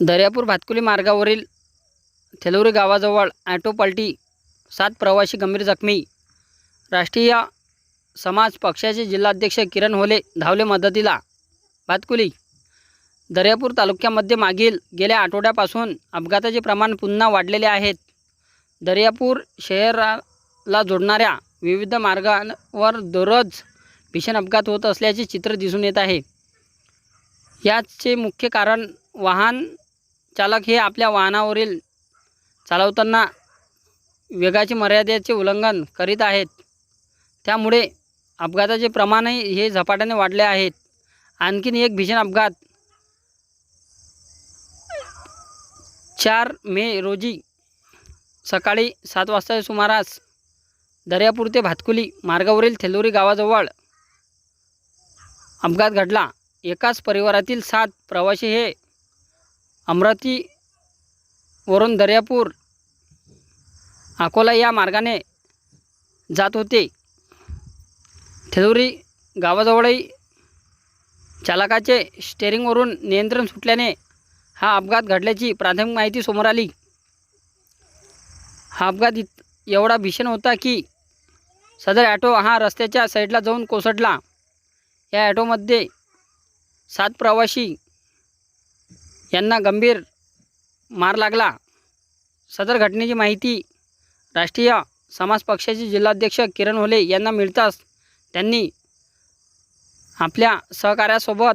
दर्यापूर भातकुली मार्गावरील थेलोरी गावाजवळ ॲटो पलटी सात प्रवासी गंभीर जखमी. राष्ट्रीय समाज पक्षाचे जिल्हाध्यक्ष किरण होले धावले मदतीला. भातकुली दर्यापूर तालुक्यामध्ये मागील गेल्या आठवड्यापासून अपघाताचे प्रमाण पुन्हा वाढलेले आहेत. दर्यापूर शहराला जोडणाऱ्या विविध मार्गांवर दररोज भीषण अपघात होत असल्याचे चित्र दिसून येत आहे. याचे मुख्य कारण वाहन चालक हे आपल्या वाहनावरील चालवताना वेगाची मर्यादेचे उल्लंघन करीत आहेत. त्यामुळे अपघाताचे प्रमाणही हे झपाट्याने वाढले आहेत. आणखीन एक भीषण अपघात चार मे रोजी सकाळी सात वाजताच्या सुमारास दर्यापूर ते भातकुली मार्गावरील थेलोरी गावाजवळ अपघात घडला. एकाच परिवारातील सात प्रवासी हे अमरावतीवरून दर्यापूर अकोला या मार्गाने जात होते. थेदुरी गावाजवळही चालकाचे स्टेअरिंगवरून नियंत्रण सुटल्याने हा अपघात घडल्याची प्राथमिक माहिती समोर आली. हा अपघात इत एवढा भीषण होता की सदर ॲटो हा रस्त्याच्या साईडला जाऊन कोसळला. या ॲटोमध्ये सात प्रवासी यांना गंभीर मार लागला. सदर घटनेची माहिती राष्ट्रीय समाज पक्षाचे जिल्हाध्यक्ष किरण होले यांना मिळताच त्यांनी आपल्या सहकाऱ्यासोबत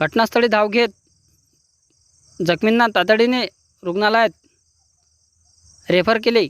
घटनास्थळी धाव घेत जखमींना तातडीने रुग्णालयात रेफर केले.